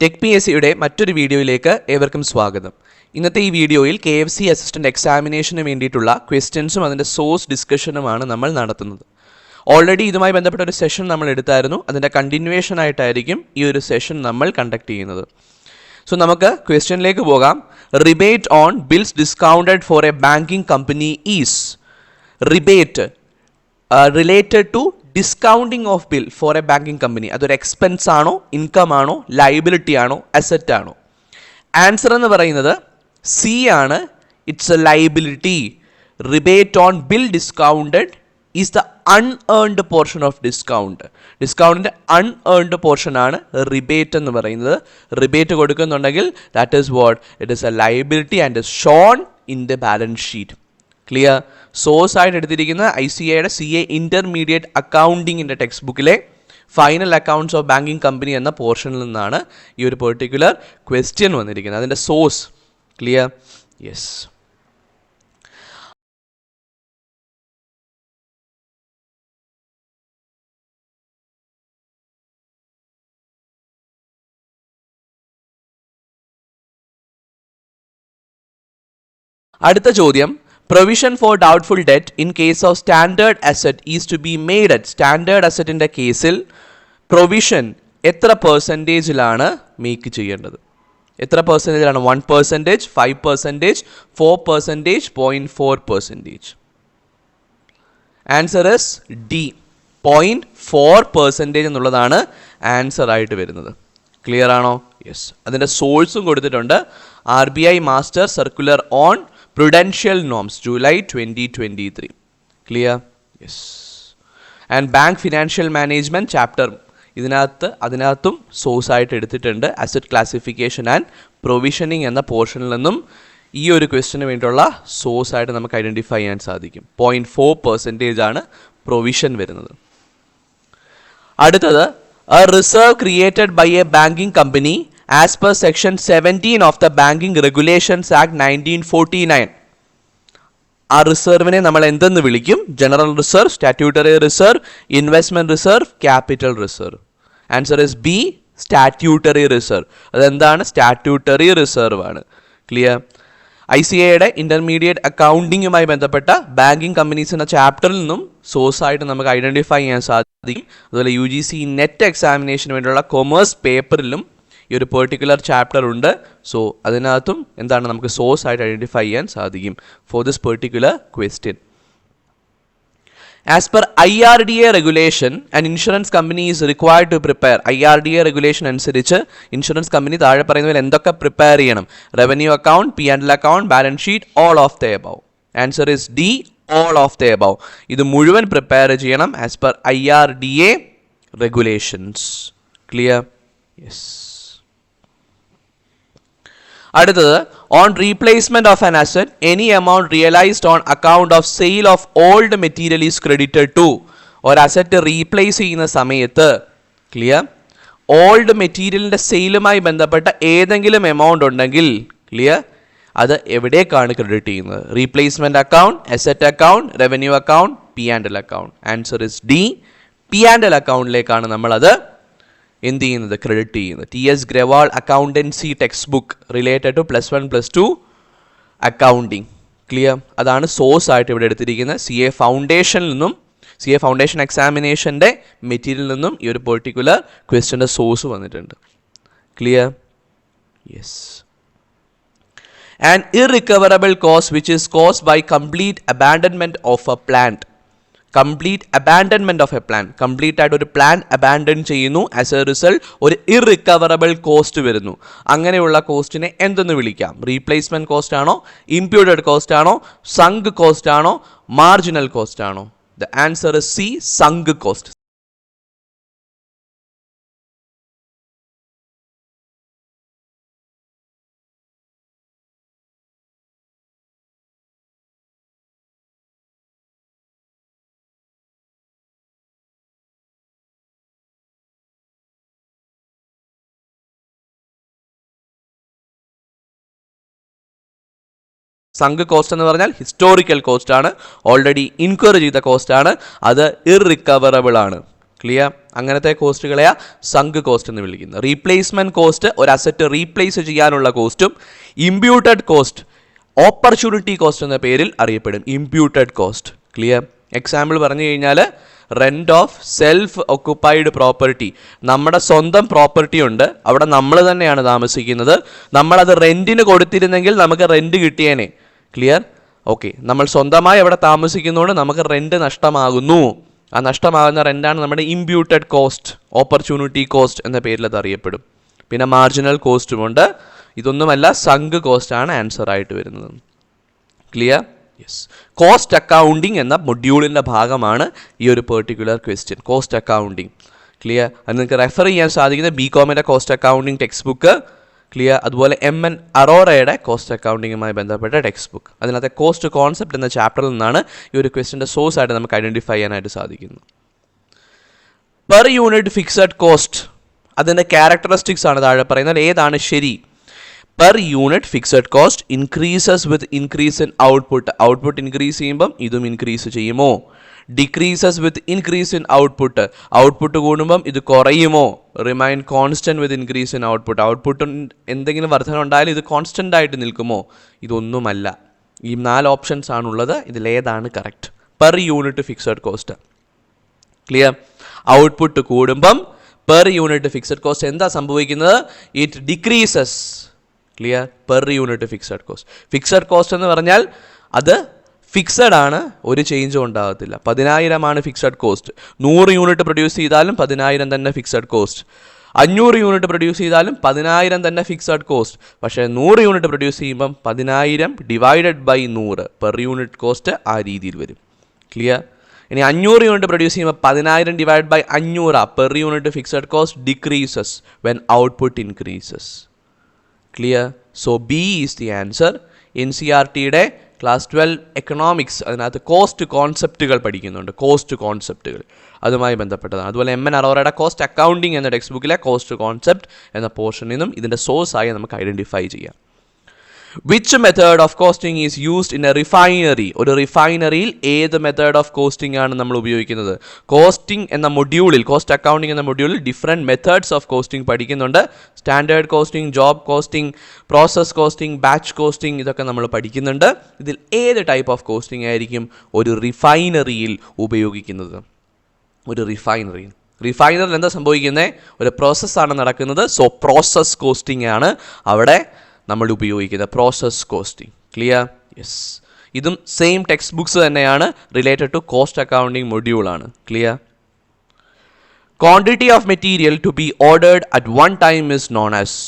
Tech P S സിയുടെ മറ്റൊരു വീഡിയോയിലേക്ക് ഏവർക്കും സ്വാഗതം. ഇന്നത്തെ ഈ വീഡിയോയിൽ കെ എഫ് സി അസിസ്റ്റന്റ് എക്സാമിനേഷന് വേണ്ടിയിട്ടുള്ള ക്വസ്റ്റ്യൻസും അതിന്റെ സോഴ്സ് ഡിസ്കഷനുമാണ് നമ്മൾ നടത്തുന്നത്. ഓൾറെഡി ഇതുമായി ബന്ധപ്പെട്ട ഒരു സെഷൻ നമ്മൾ എടുത്തായിരുന്നു. അതിന്റെ കണ്ടിന്യൂവേഷൻ ആയിട്ടായിരിക്കും ഈ ഒരു സെഷൻ നമ്മൾ കണ്ടക്ട് ചെയ്യുന്നത്. സോ നമുക്ക് ക്വസ്റ്റ്യനിലേക്ക് പോകാം. Rebate on bills discounted for a banking company is. Rebate related to discounting of bill for a banking company അതൊരു എക്സ്പെൻസ് ആണോ ഇൻകം ആണോ ലൈബിലിറ്റി ആണോ അസറ്റ് ആണോ? ആൻസർ എന്ന് പറയുന്നത് സി ആണ്. It's a liability rebate on bill discounted is the unearned portion of discount ഡിസ്കൗണ്ടിന്റെ unearned portion ആണ് rebate എന്ന് പറയുന്നത്. Rebate കൊടുക്കുന്നുണ്ടെങ്കിൽ that is what it is a liability and shown in the balance sheet clear source ആയിട്ട് എടുത്തിരിക്കുന്ന I C എയുടെ C A intermediate അക്കൗണ്ടിങ്ങിന്റെ text ബുക്കിലെ final accounts of banking company എന്ന പോർഷനിൽ നിന്നാണ് ഈ ഒരു പെർട്ടിക്കുലർ ക്വസ്റ്റ്യൻ വന്നിരിക്കുന്നത്. അതിന്റെ സോഴ്സ് ക്ലിയർ യെസ് അടുത്ത ചോദ്യം. Provision for doubtful debt in case of standard asset is to be made at standard അസറ്റിന്റെ കേസിൽ പ്രൊവിഷൻ എത്ര പെർസെന്റേജിലാണ് മേക്ക് ചെയ്യേണ്ടത്? എത്ര പെർസെന്റേജിലാണ് one percentage five percentage four percentage point four percentage answer is D point four percentage എന്നുള്ളതാണ് answer ആയിട്ട് വരുന്നത്. Clear ആണോ? Yes അതിന്റെ സോഴ്സും കൊടുത്തിട്ടുണ്ട്. R B I master circular on July twenty twenty three clear yes and bank financial management chapter ഇതിനകത്ത് അതിനകത്തും source ആയിട്ട് എടുത്തിട്ടുണ്ട് അസറ്റ് ക്ലാസിഫിക്കേഷൻ ആൻഡ് പ്രൊവിഷനിങ് എന്ന പോർഷനിൽ നിന്നും ഈ ഒരു ക്വസ്റ്റിന് വേണ്ടിയുള്ള സോഴ്സ് ആയിട്ട് നമുക്ക് ഐഡന്റിഫൈ ചെയ്യാൻ സാധിക്കും. പോയിന്റ് ഫോർ പെർസെന്റേജ് ആണ് പ്രൊവിഷൻ വരുന്നത്. അടുത്തത് a reserve created by a banking company section seventeen of the banking regulations act nineteen forty nine ആ റിസർവിനെ നമ്മൾ എന്തെന്ന് വിളിക്കും? General reserve statutory reserve investment reserve capital reserve answer is B statutory reserve അതെന്താണ്? Statutory reserve ആണ്. Clear I C എയുടെ intermediate അക്കൗണ്ടിങ്ങുമായി ബന്ധപ്പെട്ട ബാങ്കിങ് കമ്പനീസ് എന്ന ചാപ്റ്ററിൽ നിന്നും സോഴ്സ് ആയിട്ട് നമുക്ക് ഐഡന്റിഫൈ ചെയ്യാൻ സാധിക്കും. അതുപോലെ യു ജി സി നെറ്റ് എക്സാമിനേഷന് വേണ്ടിയുള്ള കൊമേഴ്സ് പേപ്പറിലും ഈ ഒരു പെർട്ടിക്കുലർ ചാപ്റ്റർ ഉണ്ട്. സോ അതിനകത്തും എന്താണ് നമുക്ക് സോഴ്സ് ആയിട്ട് ഐഡന്റിഫൈ ചെയ്യാൻ സാധിക്കും for this particular question as per I R D A regulation and insurance company is required to prepare I R D A regulation അനുസരിച്ച് ഇൻഷുറൻസ് കമ്പനി താഴെ പറയുന്നതിൽ എന്തൊക്കെ പ്രിപ്പയർ ചെയ്യണം? Revenue account P and L account balance sheet all of the above answer is D all of the above ഇത് മുഴുവൻ prepare ചെയ്യണം as per I R D A regulations clear yes അടുത്തത് on replacement of an asset any amount realised on account of sale of old material is credited to ഒരു asset replace ചെയ്യുന്ന സമയത്ത് clear old മെറ്റീരിയലിന്റെ സെയിലുമായി ബന്ധപ്പെട്ട ഏതെങ്കിലും amount ഉണ്ടെങ്കിൽ clear അത് എവിടേക്കാണ് ക്രെഡിറ്റ് ചെയ്യുന്നത്? Replacement account asset account revenue account P and L account answer is D P and L അക്കൗണ്ടിലേക്കാണ് നമ്മളത് എന്ത് ചെയ്യുന്നത്? ക്രെഡിറ്റ് ചെയ്യുന്നത്. T S Grewal accountancy text book related to plus one plus two accounting clear അതാണ് source ആയിട്ട് ഇവിടെ എടുത്തിരിക്കുന്നത്. C A ഫൗണ്ടേഷനിൽ നിന്നും C A foundation എക്സാമിനേഷന്റെ മെറ്റീരിയലിൽ നിന്നും ഈ ഒരു പെർട്ടിക്കുലർ ക്വസ്റ്റ്യന്റെ സോഴ്സ് വന്നിട്ടുണ്ട്. Clear yes and irrecoverable cost which is caused by complete abandonment of a plant complete abandonment of a plan complete ആയിട്ട് ഒരു പ്ലാൻ അബാൻഡൺ ചെയ്യുന്നു. ആസ് എ റിസൾട്ട് ഒരു ഇറിക്കവറബിൾ കോസ്റ്റ് വരുന്നു. അങ്ങനെയുള്ള കോസ്റ്റിനെ എന്തെന്ന് വിളിക്കാം? റീപ്ലേസ്മെന്റ് കോസ്റ്റ് ആണോ? ഇംപ്യൂട്ടഡ് കോസ്റ്റ് ആണോ? സങ്ക് കോസ്റ്റ് ആണോ? മാർജിനൽ കോസ്റ്റ് ആണോ? The answer is C sunk cost sunk cost എന്ന് പറഞ്ഞാൽ ഹിസ്റ്റോറിക്കൽ കോസ്റ്റ് ആണ്. ഓൾറെഡി ഇൻക്വയറി ചെയ്ത കോസ്റ്റ് ആണ്. അത് ഇറിക്കവറബിൾ ആണ്. ക്ലിയർ അങ്ങനത്തെ കോസ്റ്റുകളെയാ സങ്ക് കോസ്റ്റ് എന്ന് വിളിക്കുന്നത്. റീപ്ലേസ്മെന്റ് കോസ്റ്റ് ഒരു അസറ്റ് റീപ്ലേസ് ചെയ്യാനുള്ള കോസ്റ്റും ഇമ്പ്യൂട്ടഡ് കോസ്റ്റ് ഓപ്പർച്യൂണിറ്റി കോസ്റ്റ് എന്ന പേരിൽ അറിയപ്പെടും. ഇമ്പ്യൂട്ടഡ് കോസ്റ്റ് ക്ലിയർ എക്സാമ്പിൾ പറഞ്ഞു കഴിഞ്ഞാൽ rent of self occupied property നമ്മുടെ സ്വന്തം പ്രോപ്പർട്ടി ഉണ്ട്. അവിടെ നമ്മൾ തന്നെയാണ് താമസിക്കുന്നത്. നമ്മളത് റെന്റിന് കൊടുത്തിരുന്നെങ്കിൽ നമുക്ക് റെന്റ് കിട്ടിയേനെ. ക്ലിയർ ഓക്കെ നമ്മൾ സ്വന്തമായി അവിടെ താമസിക്കുന്നതുകൊണ്ട് നമുക്ക് റെന്റ് നഷ്ടമാകുന്നു. ആ നഷ്ടമാകുന്ന റെന്റാണ് നമ്മുടെ ഇമ്പ്യൂട്ടഡ് കോസ്റ്റ് ഓപ്പർച്യൂണിറ്റി കോസ്റ്റ് എന്ന പേരിൽ അത് അറിയപ്പെടും. പിന്നെ മാർജിനൽ കോസ്റ്റുമുണ്ട് ഇതൊന്നുമല്ല സങ്ക് കോസ്റ്റ് ആണ് ആൻസർ ആയിട്ട് വരുന്നത്. ക്ലിയർ യെസ് കോസ്റ്റ് അക്കൗണ്ടിങ് എന്ന മൊഡ്യൂളിന്റെ ഭാഗമാണ് ഈ ഒരു particular question cost accounting clear അത് നിങ്ങൾക്ക് റെഫർ ചെയ്യാൻ സാധിക്കുന്ന B കോമിന്റെ cost accounting text book clear അതുപോലെ എം എൻ അറോറയുടെ കോസ്റ്റ് അക്കൗണ്ടിങ്ങുമായി ബന്ധപ്പെട്ട ടെക്സ്റ്റ് ബുക്ക് അതിനകത്തെ കോസ്റ്റ് കോൺസെപ്റ്റ് എന്ന ചാപ്റ്ററിൽ നിന്നാണ് ഈ ഒരു ക്വസ്റ്റിന്റെ സോഴ്സ് ആയിട്ട് നമുക്ക് ഐഡന്റിഫൈ ചെയ്യാനായിട്ട് സാധിക്കുന്നു പെർ യൂണിറ്റ് ഫിക്സഡ് കോസ്റ്റ് അതിന്റെ ക്യാരക്ടറിസ്റ്റിക്സ് ആണ് താഴെ പറയുന്നത്. ഏതാണ് ശരി? Per unit fixed cost increases with increase in output output increase ചെയ്യുമ്പം ഇതും ഇൻക്രീസ് ചെയ്യുമോ? Decreases with increase in output output കൂടുമ്പം ഇത് കുറയുമോ? Remain constant with increase in output output എന്തെങ്കിലും വർധന ഉണ്ടായാലും ഇത് കോൺസ്റ്റന്റ് ആയിട്ട് നിൽക്കുമോ? ഇതൊന്നുമല്ല. ഈ നാല് ഓപ്ഷൻസ് ആണുള്ളത്. ഇതിലേതാണ് correct per unit fixed cost clear output കൂടുമ്പം പെർ യൂണിറ്റ് ഫിക്സഡ് കോസ്റ്റ് എന്താ സംഭവിക്കുന്നത്? It decreases clear per unit fixed cost fixed cost എന്ന് പറഞ്ഞാൽ അത് ഫിക്സഡ് ആണ് ഒരു ചേഞ്ചും ഉണ്ടാകത്തില്ല. പതിനായിരമാണ് ഫിക്സഡ് കോസ്റ്റ് നൂറ് യൂണിറ്റ് പ്രൊഡ്യൂസ് ചെയ്താലും പതിനായിരം തന്നെ ഫിക്സഡ് കോസ്റ്റ് അഞ്ഞൂറ് യൂണിറ്റ് പ്രൊഡ്യൂസ് ചെയ്താലും പതിനായിരം തന്നെ ഫിക്സഡ് കോസ്റ്റ് പക്ഷേ നൂറ് യൂണിറ്റ് പ്രൊഡ്യൂസ് ചെയ്യുമ്പം പതിനായിരം ഡിവൈഡഡ് ബൈ നൂറ് പെർ യൂണിറ്റ് കോസ്റ്റ് ആ രീതിയിൽ വരും. ക്ലിയർ ഇനി അഞ്ഞൂറ് യൂണിറ്റ് പ്രൊഡ്യൂസ് ചെയ്യുമ്പോൾ പതിനായിരം ഡിവൈഡ് ബൈ അഞ്ഞൂറ് per unit fixed cost decreases when output increases clear so B is the answer N C R ടിയുടെ ക്ലാസ് ട്വൽവ് എക്കണോമിക്സ് അതിനകത്ത് കോസ്റ്റ് കോൺസെപ്റ്റുകൾ പഠിക്കുന്നുണ്ട്. കോസ്റ്റ് കോൺസെപ്റ്റുകൾ അതുമായി ബന്ധപ്പെട്ടതാണ്. അതുപോലെ എം എൻ അറോറയുടെ കോസ്റ്റ് അക്കൗണ്ടിങ് എന്ന ടെക്സ്റ്റ് ബുക്കിലെ കോസ്റ്റ് കോൺസെപ്റ്റ് എന്ന പോർഷനിൽ നിന്നും ഇതിന്റെ സോഴ്സായി നമുക്ക് ഐഡന്റിഫൈ ചെയ്യാം. Which method of costing is used in a refinery ഒരു റിഫൈനറിയിൽ ഏത് മെത്തേഡ് ഓഫ് കോസ്റ്റിംഗ് ആണ് നമ്മൾ ഉപയോഗിക്കുന്നത്? കോസ്റ്റിംഗ് എന്ന മൊഡ്യൂളിൽ കോസ്റ്റ് അക്കൗണ്ടിംഗ് എന്ന മൊഡ്യൂളിൽ ഡിഫറെന്റ് മെത്തേഡ്സ് ഓഫ് കോസ്റ്റിംഗ് പഠിക്കുന്നുണ്ട്. Standard costing job costing process costing batch costing ഇതൊക്കെ നമ്മൾ പഠിക്കുന്നുണ്ട്. ഇതിൽ ഏത് ടൈപ്പ് ഓഫ് കോസ്റ്റിംഗ് ആയിരിക്കും ഒരു റിഫൈനറിയിൽ ഉപയോഗിക്കുന്നത്? ഒരു റിഫൈനറി റിഫൈനറിൽ എന്താ സംഭവിക്കുന്നത് ഒരു പ്രോസസ്സാണ് നടക്കുന്നത്. സോ പ്രോസസ് കോസ്റ്റിംഗ് ആണ് അവിടെ നമ്മൾ ഉപയോഗിക്കുന്നത് പ്രോസസ് കോസ്റ്റിംഗ് ക്ലിയർ യെസ് ഇതും സെയിം ടെക്സ്റ്റ് ബുക്സ് തന്നെയാണ് related to cost accounting മൊഡ്യൂളാണ് clear quantity of material to be ordered at one time is known as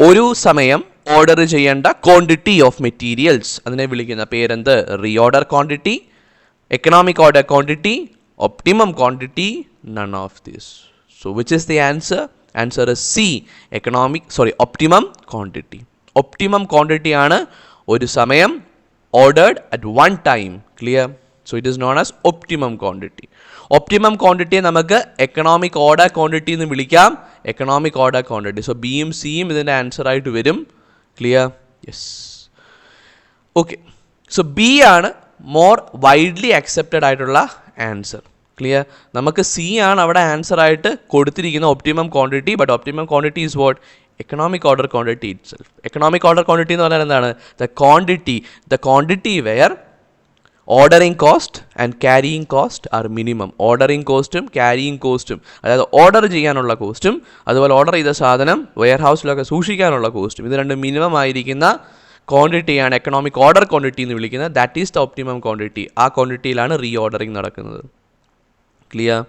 ഒരു സമയം ഓർഡർ ചെയ്യേണ്ട ക്വാണ്ടിറ്റി ഓഫ് മെറ്റീരിയൽസ് അതിനെ വിളിക്കുന്ന പേരെന്ത്? Reorder quantity economic order quantity optimum quantity none of this so which is the answer answer C economic sorry optimum quantity optimum quantity ആണ് ഒരു സമയം ordered at one time clear so it is known as optimum quantity optimum ക്വാണ്ടിറ്റിയെ നമുക്ക് economic order quantity എന്ന് വിളിക്കാം. Economic order quantity so ബിയും സിയും ഇതിന്റെ answer ആയിട്ട് വരും. Clear yes okay so B ആണ് മോർ വൈഡ്ലി അക്സെപ്റ്റഡ് ആയിട്ടുള്ള ആൻസർ ക്ലിയർ നമുക്ക് സി ആണ് അവിടെ ആൻസർ ആയിട്ട് കൊടുത്തിരിക്കുന്ന optimum quantity but optimum quantity is what economic order quantity itself economic order quantity എന്ന് പറഞ്ഞാൽ എന്താണ്? The quantity the quantity where ordering cost and carrying cost are minimum ordering കോസ്റ്റും carrying കോസ്റ്റും അതായത് ഓർഡർ ചെയ്യാനുള്ള കോസ്റ്റും അതുപോലെ ഓർഡർ ചെയ്ത സാധനം വെയർ ഹൗസിലൊക്കെ സൂക്ഷിക്കാനുള്ള കോസ്റ്റും ഇത് രണ്ട് മിനിമം ആയിരിക്കുന്ന ക്വാണ്ടിറ്റിയാണ് എക്കണോമിക് ഓർഡർ ക്വാണ്ടിറ്റി എന്ന് വിളിക്കുന്നത്. That is the optimum quantity ആ ക്വാണ്ടിറ്റിയിലാണ് റീ ഓർഡറിങ് നടക്കുന്നത്. Clear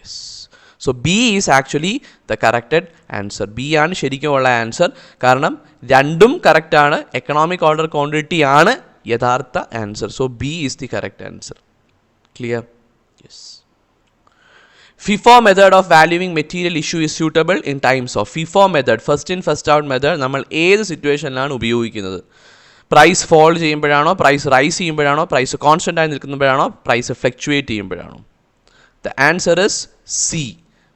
yes so B is actually the corrected answer B ആണ് ശരിക്കുമുള്ള ആൻസർ കാരണം രണ്ടും കറക്റ്റാണ് എക്കണോമിക് ഓർഡർ ക്വാണ്ടിറ്റി ആണ് യഥാർത്ഥ answer so B is the correct answer clear yes FIFO method of valuing material issue is suitable in times of FIFO method first in first out method നമ്മൾ ഏത് സിറ്റുവേഷനിലാണ് ഉപയോഗിക്കുന്നത്? Price fall ചെയ്യുമ്പോഴാണോ? Price rise ചെയ്യുമ്പോഴാണോ? Price constant ആയി നിൽക്കുമ്പോഴാണോ? Price fluctuate ചെയ്യുമ്പോഴാണോ? The answer is C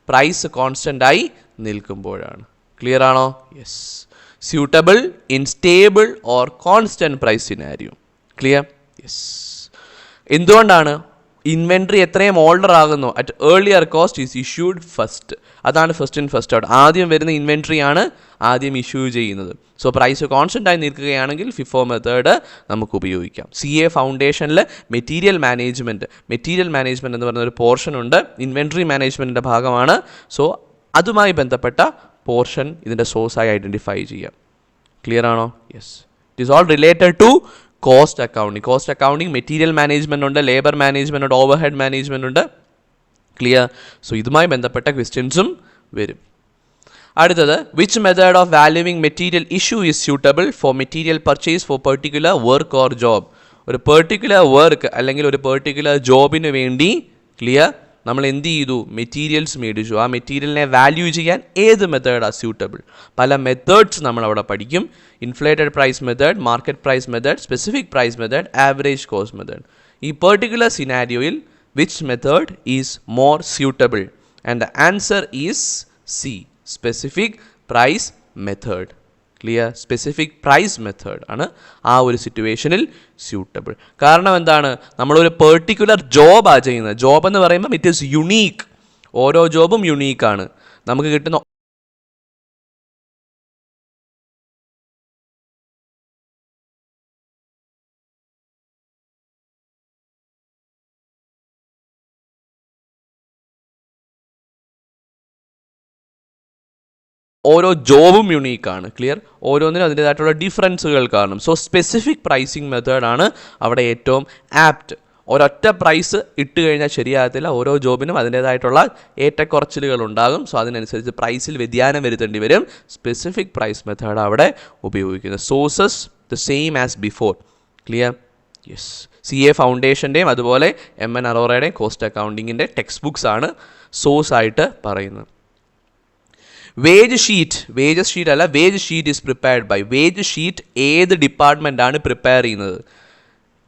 price constant ആയി നിൽക്കുമ്പോഴാണ്. ക്ലിയർ ആണോ? Yes suitable in stable or constant price scenario clear yes എന്തുകൊണ്ടാണ് ഇൻവെൻട്രി എത്രയും ഓൾഡർ ആകുന്നു. At earlier cost is issued first അതാണ് ഫസ്റ്റ് ഇൻ ഫസ്റ്റ് ഔട്ട് ആദ്യം വരുന്ന inventory ആണ് ആദ്യം ഇഷ്യൂ ചെയ്യുന്നത്. സോ പ്രൈസ് കോൺസ്റ്റന്റ് ആയി നിൽക്കുകയാണെങ്കിൽ ഫിഫോ മെത്തേഡ് നമുക്ക് ഉപയോഗിക്കാം. സി എ ഫൗണ്ടേഷനിൽ മെറ്റീരിയൽ മാനേജ്മെന്റ് മെറ്റീരിയൽ മാനേജ്മെന്റ് എന്ന് പറയുന്ന ഒരു പോർഷൻ ഉണ്ട്. ഇൻവെൻട്രി മാനേജ്മെന്റിന്റെ ഭാഗമാണ്. സോ അതുമായി ബന്ധപ്പെട്ട പോർഷൻ ഇതിന്റെ സോഴ്സായി ഐഡന്റിഫൈ ചെയ്യാം. ക്ലിയർ ആണോ? Yes it is all related to cost accounting cost accounting material management ഉണ്ട് ലേബർ മാനേജ്മെന്റ് ഉണ്ട് ഓവർ ഹെഡ് മാനേജ്മെന്റ് ഉണ്ട്. ക്ലിയർ സോ ഇതുമായി ബന്ധപ്പെട്ട ക്വസ്റ്റ്യൻസും വരും. അടുത്തത് which method of valuing material issue is suitable for material purchase for particular work or job ഒരു particular work അല്ലെങ്കിൽ ഒരു പെർട്ടിക്കുലർ ജോബിന് വേണ്ടി ക്ലിയർ നമ്മൾ എന്ത് ചെയ്തു മെറ്റീരിയൽസ് മേടിച്ചു. ആ മെറ്റീരിയലിനെ വാല്യൂ ചെയ്യാൻ ഏത് മെത്തേഡാണ് സ്യൂട്ടബിൾ പല മെത്തേഡ്സ് നമ്മൾ അവിടെ പഠിക്കും. Inflated price method market price method specific price method average cost method ഈ particular സിനാരിയോയിൽ which method is more suitable and the answer is C specific price method clear specific price method ആണ് ആ ഒരു സിറ്റുവേഷനിൽ suitable കാരണം എന്താണ്? നമ്മളൊരു particular ജോബാണ് ചെയ്യുന്നത്. Job എന്ന് പറയുമ്പോൾ ഇറ്റ് ഈസ് യുണീക്ക് ഓരോ ജോബും യുണീക്കാണ് നമുക്ക് കിട്ടുന്ന ഓരോ ജോബും യുണീക്കാണ് ക്ലിയർ ഓരോന്നിനും അതിന്റേതായിട്ടുള്ള ഡിഫറൻസുകൾ കാണും. സോ സ്പെസിഫിക് പ്രൈസിങ് മെത്തേഡാണ് അവിടെ ഏറ്റവും ആപ്റ്റ് ഒരൊറ്റ പ്രൈസ് ഇട്ട് കഴിഞ്ഞാൽ ശരിയാകത്തില്ല. ഓരോ ജോബിനും അതിന്റേതായിട്ടുള്ള ഏറ്റക്കുറച്ചിലുകൾ ഉണ്ടാകും. സോ അതിനനുസരിച്ച് പ്രൈസിൽ വ്യതിയാനം വരുത്തേണ്ടി വരും. സ്പെസിഫിക് പ്രൈസ് മെത്തേഡ് അവിടെ ഉപയോഗിക്കുന്നത്. Sources the same as before clear yes C A ഫൗണ്ടേഷന്റെയും അതുപോലെ എം എൻ അറോറയുടെയും കോസ്റ്റ് അക്കൗണ്ടിങ്ങിന്റെ ടെക്സ്റ്റ് ബുക്സ് ആണ് സോഴ്സ് ആയിട്ട് പറയുന്നത്. വേജ് ഷീറ്റ് വേജ് ഷീറ്റ് അല്ല wage sheet is prepared by wage sheet ഏത് ഡിപ്പാർട്ട്മെന്റ് ആണ് പ്രിപ്പയർ ചെയ്യുന്നത്?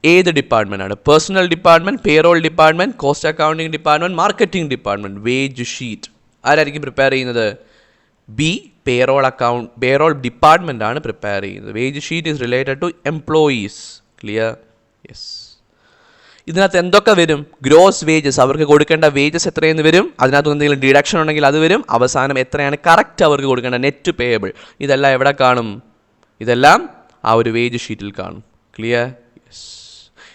ഏത് ഡിപ്പാർട്ട്മെന്റ് ആണ്? Personnel department payroll department cost accounting department marketing department wage sheet ആരായിരിക്കും പ്രിപ്പയർ ചെയ്യുന്നത്? B payroll account payroll department ആണ് prepare ചെയ്യുന്നത്. Wage sheet is related to employees clear yes ഇതിനകത്ത് എന്തൊക്കെ വരും? ഗ്രോസ് വേജസ് അവർക്ക് കൊടുക്കേണ്ട വേജസ് എത്രയെന്ന് വരും? അതിനകത്ത് എന്തെങ്കിലും ഡിഡക്ഷൻ ഉണ്ടെങ്കിൽ അത് വരും. അവസാനം എത്രയാണ് കറക്റ്റ് അവർക്ക് കൊടുക്കേണ്ട നെറ്റ് പേയബിൾ ഇതെല്ലാം എവിടെ കാണും? ഇതെല്ലാം ആ ഒരു വേജ് ഷീറ്റിൽ കാണും. ക്ലിയർ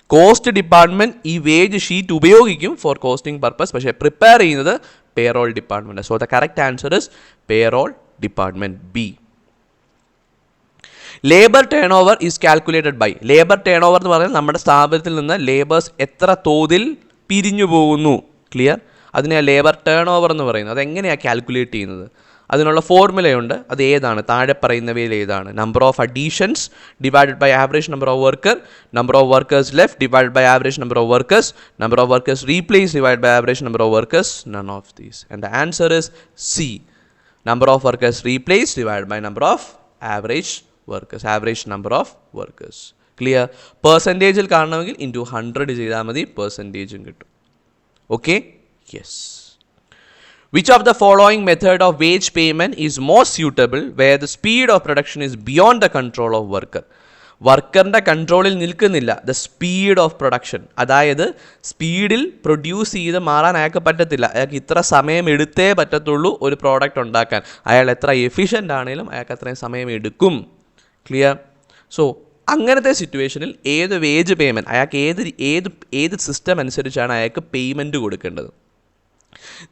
കോസ്റ്റ് ഡിപ്പാർട്ട്മെന്റ് ഈ വേജ് ഷീറ്റ് ഉപയോഗിക്കും ഫോർ കോസ്റ്റിംഗ് പർപ്പസ് പക്ഷേ പ്രിപ്പയർ ചെയ്യുന്നത് payroll department so the correct answer is payroll department B labour turnover is calculated by labour turnover എന്ന് പറഞ്ഞാൽ നമ്മുടെ സ്ഥാപനത്തിൽ നിന്ന് ലേബേഴ്സ് എത്ര തോതിൽ പിരിഞ്ഞു പോകുന്നു. ക്ലിയർ അതിനെ ലേബർ ടേൺ ഓവർ എന്ന് പറയുന്നത് അതെങ്ങനെയാണ് കാൽക്കുലേറ്റ് ചെയ്യുന്നത്? അതിനുള്ള ഫോർമുലയുണ്ട് അത് ഏതാണ്? താഴെ പറയുന്നവയിൽ ഏതാണ്? Number of additions divided by average number of worker number of workers left divided by average number of workers number of workers replace divide by average number of workers none of these and the answer is C number of workers replace divide by number of average workers average number of workers clear പെർസെന്റേജിൽ കാണണമെങ്കിൽ into hundred ചെയ്താൽ മതി പെർസെന്റേജും കിട്ടും. Okay yes which of the following method of wage payment is more suitable where the speed of production is beyond the control of worker വർക്കറിന്റെ കൺട്രോളിൽ നിൽക്കുന്നില്ല the speed of production അതായത് സ്പീഡിൽ produce ചെയ്ത് മാറാൻ അയാൾക്ക് പറ്റത്തില്ല. അയാൾക്ക് ഇത്ര സമയം എടുത്തേ പറ്റത്തുള്ളൂ ഒരു പ്രോഡക്റ്റ് ഉണ്ടാക്കാൻ. അയാൾ എത്ര എഫിഷ്യന്റ് ആണെങ്കിലും അയാൾക്ക് അത്രയും സമയം എടുക്കും. ക്ലിയർ സോ അങ്ങനത്തെ സിറ്റുവേഷനിൽ ഏത് വേജ് പേയ്മെന്റ് അയാൾക്ക് ഏത് ഏത് ഏത് സിസ്റ്റം അനുസരിച്ചാണ് അയാൾക്ക് പേയ്മെന്റ് കൊടുക്കേണ്ടത്?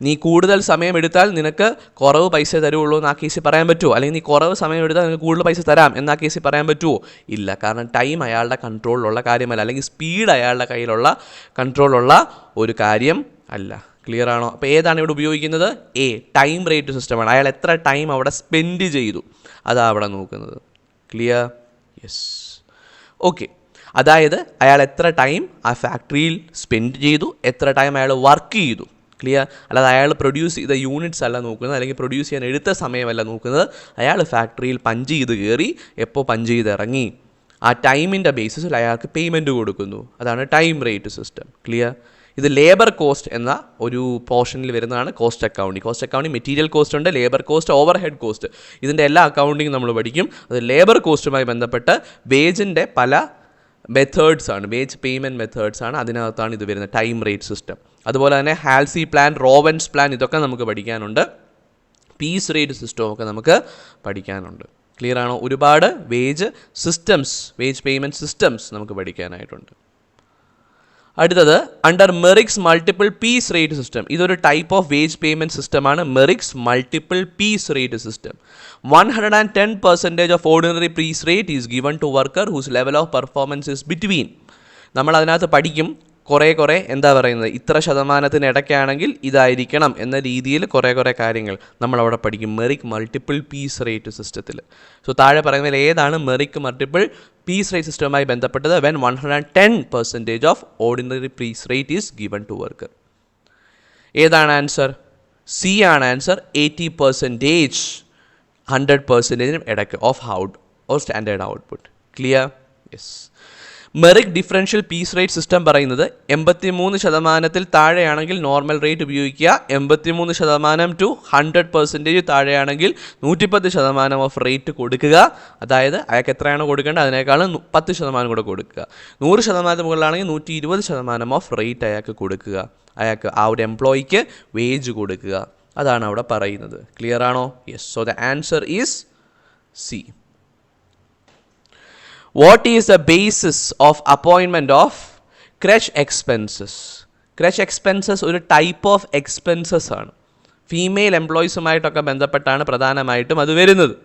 നീ കൂടുതൽ സമയം എടുത്താൽ നിനക്ക് കുറവ് പൈസ തരുള്ളൂ എന്ന് ആ കേസിൽ പറയാൻ പറ്റുമോ അല്ലെങ്കിൽ നീ കുറവ് സമയം എടുത്താൽ നിനക്ക് കൂടുതൽ പൈസ തരാം എന്ന് കേസിൽ പറയാൻ പറ്റുമോ ഇല്ല. കാരണം ടൈം അയാളുടെ കൺട്രോളിലുള്ള കാര്യമല്ല. അല്ലെങ്കിൽ സ്പീഡ് അയാളുടെ കയ്യിലുള്ള കൺട്രോളുള്ള ഒരു കാര്യം അല്ല. ക്ലിയർ ആണോ? അപ്പോൾ ഏതാണ് ഇവിടെ ഉപയോഗിക്കുന്നത്? എ ടൈം റേറ്റ് സിസ്റ്റമാണ് അയാൾ എത്ര ടൈം അവിടെ സ്പെൻഡ് ചെയ്തു? അതാണ് അവിടെ നോക്കുന്നത്. ക്ലിയർ യെസ് ഓക്കെ അതായത് അയാൾ എത്ര ടൈം ആ ഫാക്ടറിയിൽ സ്പെൻഡ് ചെയ്തു എത്ര ടൈം അയാൾ വർക്ക് ചെയ്തു. ക്ലിയർ അല്ലാതെ അയാൾ പ്രൊഡ്യൂസ് ചെയ്ത യൂണിറ്റ്സ് അല്ല നോക്കുന്നത് അല്ലെങ്കിൽ പ്രൊഡ്യൂസ് ചെയ്യാൻ എടുത്ത സമയമല്ല നോക്കുന്നത്. അയാൾ ഫാക്ടറിയിൽ പഞ്ച് ചെയ്ത് കയറി എപ്പോൾ പഞ്ച് ചെയ്ത് ഇറങ്ങി. ആ ടൈമിന്റെ ബേസിസിൽ അയാൾക്ക് പേയ്മെന്റ് കൊടുക്കുന്നു. അതാണ് ടൈം റേറ്റ് സിസ്റ്റം ക്ലിയർ ഇത് ലേബർ കോസ്റ്റ് എന്ന ഒരു പോർഷനിൽ വരുന്നതാണ് cost accounting cost accounting material cost ഉണ്ട് labour cost overhead cost ഇതിന്റെ എല്ലാ അക്കൗണ്ടിങ്ങും നമ്മൾ പഠിക്കും. അത് ലേബർ കോസ്റ്റുമായി ബന്ധപ്പെട്ട് വേജിന്റെ പല മെത്തേഡ്സ് ആണ്. വേജ് പേയ്മെന്റ് മെത്തേഡ്സ് ആണ്. അതിനകത്താണ് ഇത് വരുന്നത് ടൈം റേറ്റ് സിസ്റ്റം അതുപോലെ തന്നെ ഹാൽസി പ്ലാൻ റോവൻസ് പ്ലാൻ ഇതൊക്കെ നമുക്ക് പഠിക്കാനുണ്ട്. പീസ് റേറ്റ് സിസ്റ്റവും ഒക്കെ നമുക്ക് പഠിക്കാനുണ്ട്. ക്ലിയർ ആണോ? ഒരുപാട് wage systems wage payment systems നമുക്ക് പഠിക്കാനായിട്ടുണ്ട്. അടുത്തത് under Merrick's multiple piece rate system ഇതൊരു ടൈപ്പ് ഓഫ് വേജ് പേയ്മെന്റ് സിസ്റ്റമാണ് Merrick's multiple piece rate system one hundred and ten percentage of ordinary piece rate is given to worker whose level of performance is between നമ്മൾ അതിനകത്ത് പഠിക്കും കുറേ കുറേ എന്താ പറയുന്നത് ഇത്ര ശതമാനത്തിന് ഇടയ്ക്കാണെങ്കിൽ ഇതായിരിക്കണം എന്ന രീതിയിൽ കുറേ കുറേ കാര്യങ്ങൾ നമ്മൾ അവിടെ പഠിക്കും. മെറിക് മൾട്ടിപ്പിൾ പീസ് റേറ്റ് സിസ്റ്റത്തിൽ. സോ താഴെ പറയുന്നതിൽ ഏതാണ് മെറിക് മൾട്ടിപ്പിൾ പീസ് റേറ്റ് സിസ്റ്റവുമായി ബന്ധപ്പെട്ടത്? When one hundred and ten percentage of ordinary piece rate is given to worker ഏതാണ് ആൻസർ? സി ആണ് ആൻസർ. എയ്റ്റി പെർസെന്റേജ് ഹൺഡ്രഡ് പെർസെന്റേജിനും ഇടയ്ക്ക്. Of out or standard output clear yes Merrick differential piece rate system പറയുന്നത് എൺപത്തി മൂന്ന് ശതമാനത്തിൽ താഴെയാണെങ്കിൽ normal rate ഉപയോഗിക്കുക. എൺപത്തി മൂന്ന് ശതമാനം ടു ഹൺഡ്രഡ് പെർസെന്റേജ് താഴെയാണെങ്കിൽ നൂറ്റിപ്പത്ത് ശതമാനം ഓഫ് റേറ്റ് കൊടുക്കുക. അതായത് അയാൾക്ക് എത്രയാണ് കൊടുക്കേണ്ടത് അതിനേക്കാളും പത്ത് ശതമാനം കൂടെ കൊടുക്കുക. നൂറ് ശതമാനത്തിന് മുകളിലാണെങ്കിൽ നൂറ്റി ഇരുപത് ശതമാനം ഓഫ് റേറ്റ് അയാൾക്ക് കൊടുക്കുക. അയാൾക്ക് ആ ഒരു എംപ്ലോയിക്ക് വേജ് കൊടുക്കുക. അതാണ് അവിടെ പറയുന്നത്. ക്ലിയർ ആണോ? Yes so the answer is C what is the basis of അപ്പോയിൻമെന്റ് of creche expenses creche expenses ഒരു ടൈപ്പ് ഓഫ് എക്സ്പെൻസസ് ആണ്. ഫീമെയിൽ എംപ്ലോയീസുമായിട്ടൊക്കെ ബന്ധപ്പെട്ടാണ് പ്രധാനമായിട്ടും അത് വരുന്നത്.